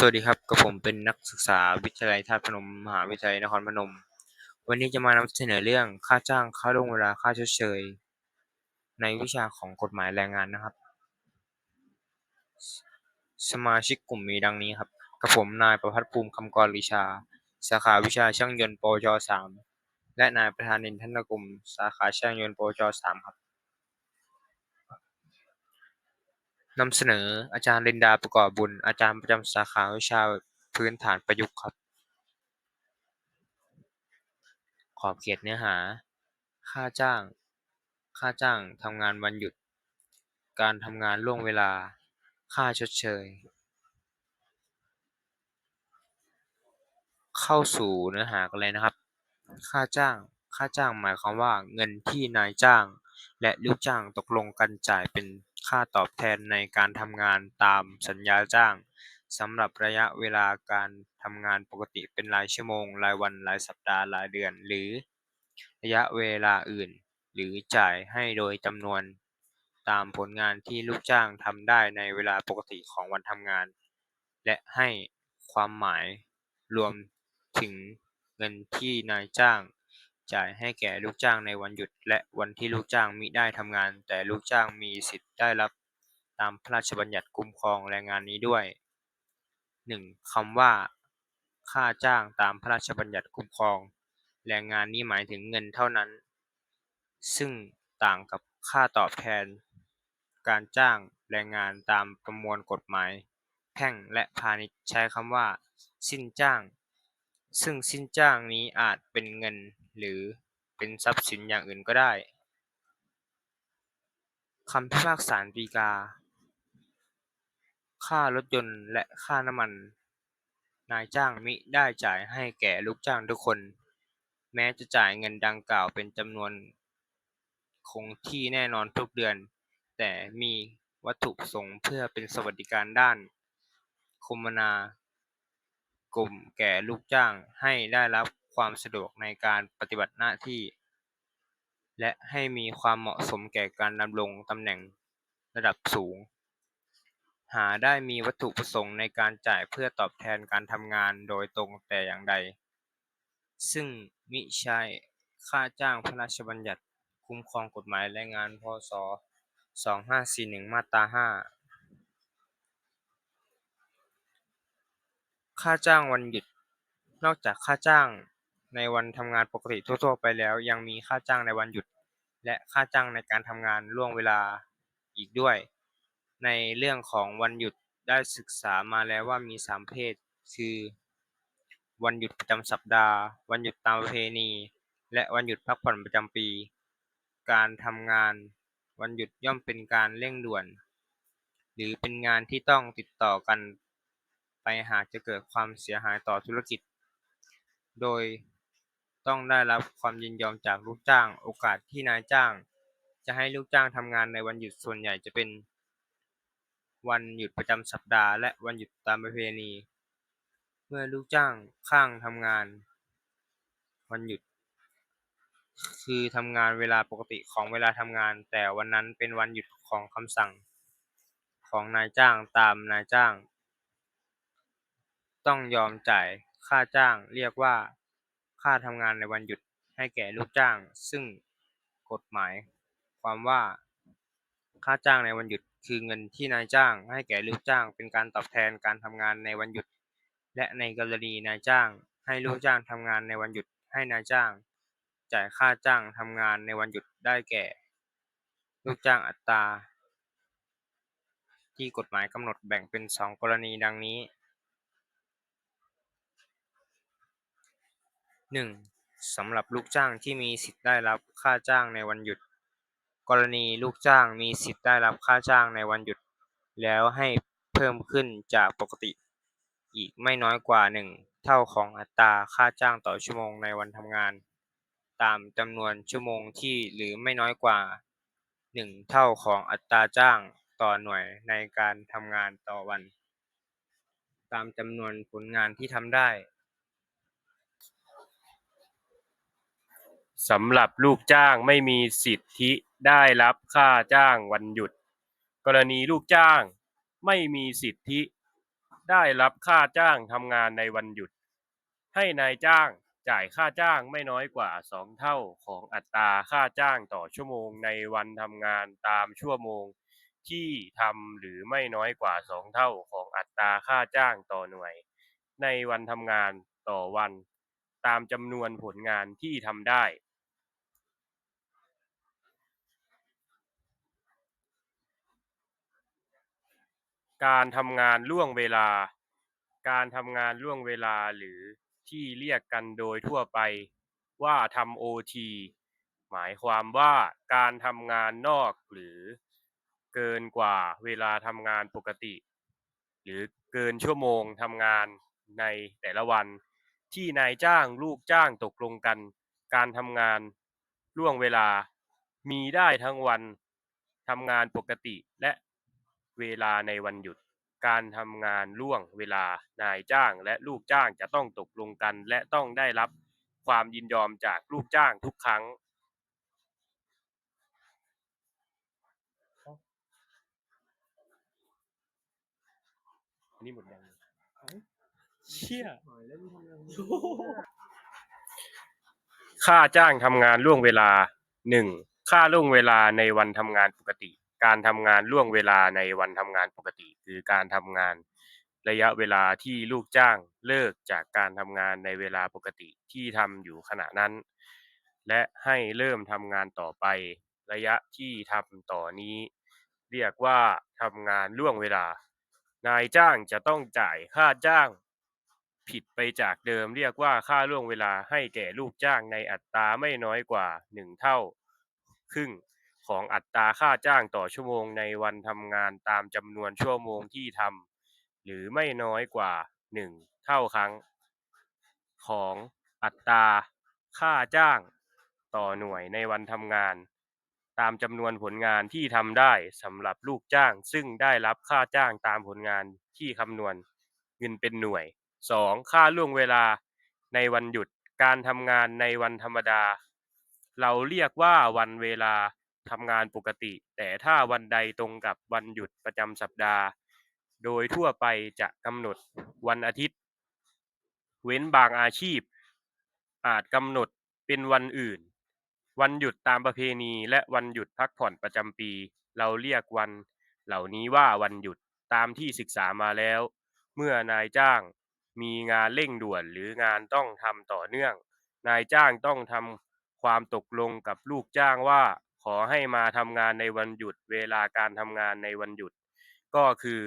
สวัสดีครับกับผมเป็นนักศึกษาวิทยาลัยธาตุพนมมหาวิทยาลัยนครพนม วันนี้จะมานำเสนอเรื่องค่าจ้างค่าล่วงเวลาค่าชดเชย ในวิชาของกฎหมายแรงงานนะครับ สมาชิกกลุ่มมีดังนี้ครับกับผมนายประพัฒน์ภูมิคำกรวิชา สาขาวิชาช่างยนต์ปวชสามและนายประธานินทนกุมสาขาช่างยนต์ปวชสามครับ นำเสนอ อาจารย์ลินดาประกอบบุญ อาจารย์ประจำสาขาวิชาพื้นฐานประยุกต์ครับ ขอบเขตเนื้อหา ค่าจ้าง ค่าจ้างทำงานวันหยุด การทำงานล่วงเวลา ค่าชดเชย เข้าสู่เนื้อหากันเลยนะครับ ค่าจ้าง ค่าจ้างหมายความว่าเงินที่นายจ้างและลูกจ้างตกลงกันจ่ายเป็น ค่าตอบแทนในการทำงานตามสัญญาจ้างสำหรับระยะเวลาการทำงานปกติ เป็นรายชั่วโมง รายวัน รายสัปดาห์ รายเดือน หรือระยะเวลาอื่น หรือจ่ายให้โดยจำนวนตามผลงานที่ลูกจ้างทำได้ในเวลาปกติของวันทำงาน และให้ความหมายรวมถึงเงินที่นายจ้าง จ่ายให้แก่ลูกจ้างในวันหยุด และวันที่ลูกจ้างมิได้ทำงาน แต่ลูกจ้างมีสิทธิ์ได้รับตามพระราชบัญญัติคุ้มครองแรงงานนี้ด้วยหนึ่งคำว่า ค่าจ้างตามพระราชบัญญัติคุ้มครอง แรงงานนี้หมายถึงเงินเท่านั้น ซึ่งต่างกับค่าตอบแทน การจ้างแรงงานตามประมวลกฎหมาย แพ่งและพาณิชย์ใช้คำว่า สิ้นจ้าง ซึ่งสิ้นจ้างนี้อาจเป็นเงิน หรือเป็นทรัพย์สินอย่างอื่นก็ได้คำพิพากษาฎีกา ค่ารถยนต์และค่าน้ำมัน นายจ้างมิได้จ่ายให้แก่ลูกจ้างทุกคน แม้จะจ่ายเงินดังกล่าวเป็นจำนวน คงที่แน่นอนทุกเดือน แต่มีวัตถุประสงค์เพื่อเป็นสวัสดิการด้าน คมนา กลุ่มแก่ลูกจ้างให้ได้รับ ความสะดวกในการปฏิบัติหน้าที่ และให้มีความเหมาะสมแก่การดำรงตำแหน่งระดับสูง หาได้มีวัตถุประสงค์ในการจ่ายเพื่อตอบแทนการทำงานโดยตรงแต่อย่างใด ซึ่งมิใช่ค่าจ้างพระราชบัญญัติคุ้มครองกฎหมายแรงงานพ.ศ.2541 มาตรา 5 ค่าจ้างวันหยุด นอกจากค่าจ้าง ในวันทำงานปกติทั่วๆไปแล้ว ยังมีค่าจ้างในวันหยุด และค่าจ้างในการทำงานล่วงเวลาอีกด้วย ในเรื่องของวันหยุดได้ศึกษามาแล้วว่ามีสามเภทคือ วันหยุดประจำสัปดาห์ วันหยุดตามประเพณี และวันหยุดพักผ่อนประจำปี การทำงาน วันหยุดย่อมเป็นการเร่งด่วน หรือเป็นงานที่ต้องติดต่อกัน ไปหากจะเกิดความเสียหายต่อธุรกิจ โดย ต้องได้รับความยินยอมจากลูกจ้าง โอกาสที่นายจ้าง จะให้ลูกจ้างทำงานในวันหยุดส่วนใหญ่จะเป็น วันหยุดประจำสัปดาห์ และวันหยุดตามประเพณี เมื่อลูกจ้างข้างทำงาน วันหยุด คือทำงานเวลาปกติของเวลาทำงาน แต่วันนั้นเป็นวันหยุดของคำสั่ง ของนายจ้างตามนายจ้าง ต้องยอมจ่ายค่าจ้างเรียกว่า ค่าทำงานในวันหยุดให้แก่ลูกจ้าง ซึ่งกฎหมายความว่า ค่าจ้างในวันหยุด คือเงินที่นายจ้างให้แก่ลูกจ้าง เป็นการตอบแทนการทำงานในวันหยุด และในกรณีนายจ้าง ให้ลูกจ้างทำงานในวันหยุด ให้นายจ้าง จ่ายค่าจ้างทำงานในวันหยุดได้แก่ ลูกจ้างอัตราที่กฎหมายกำหนดแบ่งเป็นสองกรณีดังนี้ หนึ่งสำหรับลูกจ้างที่มีสิทธิ์ได้รับค่าจ้างในวันหยุด กรณีลูกจ้างมีสิทธิ์ได้รับค่าจ้างในวันหยุด แล้วให้เพิ่มขึ้นจากปกติ อีกไม่น้อยกว่าหนึ่งเท่าของอัตราค่าจ้างต่อชั่วโมงในวันทำงาน ตามจำนวนชั่วโมงที่หรือไม่น้อยกว่าหนึ่งเท่าของอัตราจ้างต่อหน่วยในการทำงานต่อวัน ตามจำนวนผลงานที่ทำได้ สำหรับลูกจ้างไม่มีสิทธิได้รับค่าจ้างวันหยุด กรณีลูกจ้างไม่มีสิทธิได้รับค่าจ้างทำงานในวันหยุด ให้นายจ้างจ่ายค่าจ้างไม่น้อยกว่าสองเท่าของอัตราค่าจ้างต่อชั่วโมงในวันทำงานตามชั่วโมงที่ทำหรือไม่น้อยกว่าสองเท่าของอัตราค่าจ้างต่อหน่วย ในวันทำงานต่อวัน ตามจำนวนผลงานที่ทำได้ การทำงานล่วงเวลา การทำงานล่วงเวลาหรือที่เรียกกันโดยทั่วไปว่าทำโอทีหมายความว่าการทำงานนอกหรือเกินกว่าเวลาทำงานปกติ หรือเกินชั่วโมงทำงานในแต่ละวัน ที่นายจ้างลูกจ้างตกลงกัน การทำงานล่วงเวลามีได้ทั้งวันทำงานปกติและ เวลาในวันหยุด การทำงานล่วงเวลานายจ้างและลูกจ้างจะต้องตกลงกัน และต้องได้รับความยินยอมจากลูกจ้างทุกครั้งนี่หมดยังเชี่ยค่าจ้างทำงานล่วงเวลาหนึ่งค่าล่วงเวลาในวันทำงานปกติ การทำงานล่วงเวลาในวันทำงานปกติ คือการทำงานระยะเวลาที่ลูกจ้างเลิกจากการทำงานในเวลาปกติที่ทำอยู่ขณะนั้น และให้เริ่มทำงานต่อไประยะที่ทำต่อนี้ เรียกว่าทำงานล่วงเวลา นายจ้างจะต้องจ่ายค่าจ้างผิดไปจากเดิม เรียกว่าค่าล่วงเวลาให้แก่ลูกจ้างในอัตราไม่น้อยกว่าหนึ่งเท่า ครึ่ง ของอัตราค่าจ้างต่อชั่วโมงในวันทำงานตามจำนวนชั่วโมงที่ทำหรือไม่น้อยกว่าหนึ่งเท่าครั้ง ของอัตราค่าจ้างต่อหน่วยในวันทำงาน ตามจำนวนผลงานที่ทำได้สำหรับลูกจ้าง ซึ่งได้รับค่าจ้างตามผลงานที่คำนวณเงินเป็นหน่วย 2. ค่าล่วงเวลาในวันหยุดการทำงานในวันธรรมดา เราเรียกว่าวันเวลา ทำงานปกติ แต่ถ้าวันใดตรงกับวันหยุดประจำสัปดาห์ โดยทั่วไปจะกำหนดวันอาทิตย์ เว้นบางอาชีพ อาจกำหนดเป็นวันอื่น วันหยุดตามประเพณี และวันหยุดพักผ่อนประจำปี เราเรียกวันเหล่านี้ว่าวันหยุดตามที่ศึกษามาแล้ว เมื่อนายจ้างมีงานเร่งด่วนหรืองานต้องทำต่อเนื่อง นายจ้างต้องทำความตกลงกับลูกจ้างว่า ขอให้มาทำงานในวันหยุด เวลาการทำงานในวันหยุด ก็คือ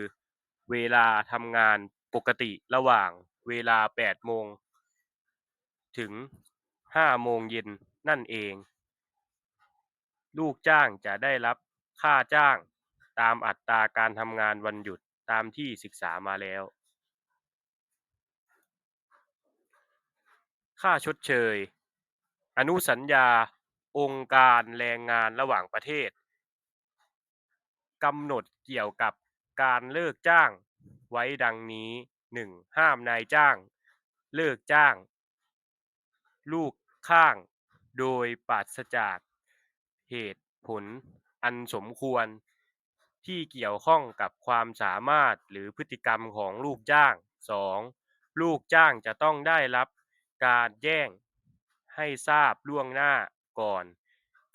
เวลาทำงานปกติระหว่างเวลา8โมงถึง5โมงเย็นนั่นเอง ลูกจ้างจะได้รับค่าจ้างตามอัตราการทำงานวันหยุดตามที่ศึกษามาแล้ว ค่าชดเชย อนุสัญญา องค์การแรงงานระหว่างประเทศ กำหนดเกี่ยวกับการเลิกจ้างไว้ดังนี้ 1. ห้ามนายจ้าง เลิกจ้าง ลูกข้าง โดยปราศจากเหตุผลอันสมควร ที่เกี่ยวข้องกับความสามารถหรือพฤติกรรมของลูกจ้าง 2. ลูกจ้างจะต้องได้รับการแจ้งให้ทราบล่วงหน้า ก่อน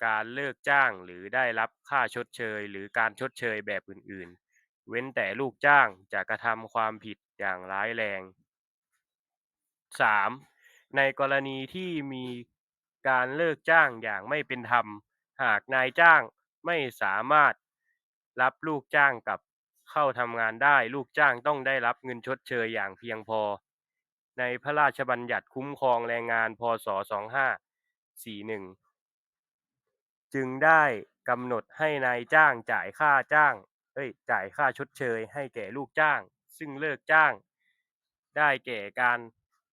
การเลิกจ้างหรือได้รับค่าชดเชย หรือการชดเชยแบบอื่นๆ เว้นแต่ลูกจ้างจะกระทำความผิดอย่างร้ายแรง 3. ในกรณีที่มีการเลิกจ้างอย่างไม่เป็นธรรม หากนายจ้างไม่สามารถรับลูกจ้างกลับเข้าทำงานได้ ลูกจ้างต้องได้รับเงินชดเชยอย่างเพียงพอ ในพระราชบัญญัติคุ้มครองแรงงานพ.ศ.2541 จึงได้กำหนดให้นายจ้างจ่ายค่าจ้าง เอ้ย จ่ายค่าชดเชยให้แก่ลูกจ้าง ซึ่งเลิกจ้าง ได้แก่การ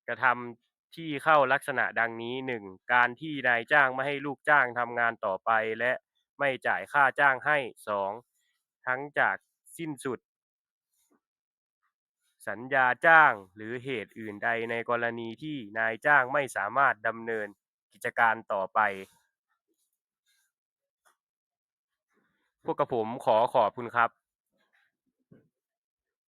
กระทำที่เข้าลักษณะดังนี้ 1. การที่นายจ้างไม่ให้ลูกจ้างทำงานต่อไป และไม่จ่ายค่าจ้างให้ 2. ทั้งจากสิ้นสุด สัญญาจ้างหรือเหตุอื่นใดในกรณีที่นายจ้างไม่สามารถดำเนินกิจการต่อไป พวกกระผมขอขอบคุณครับ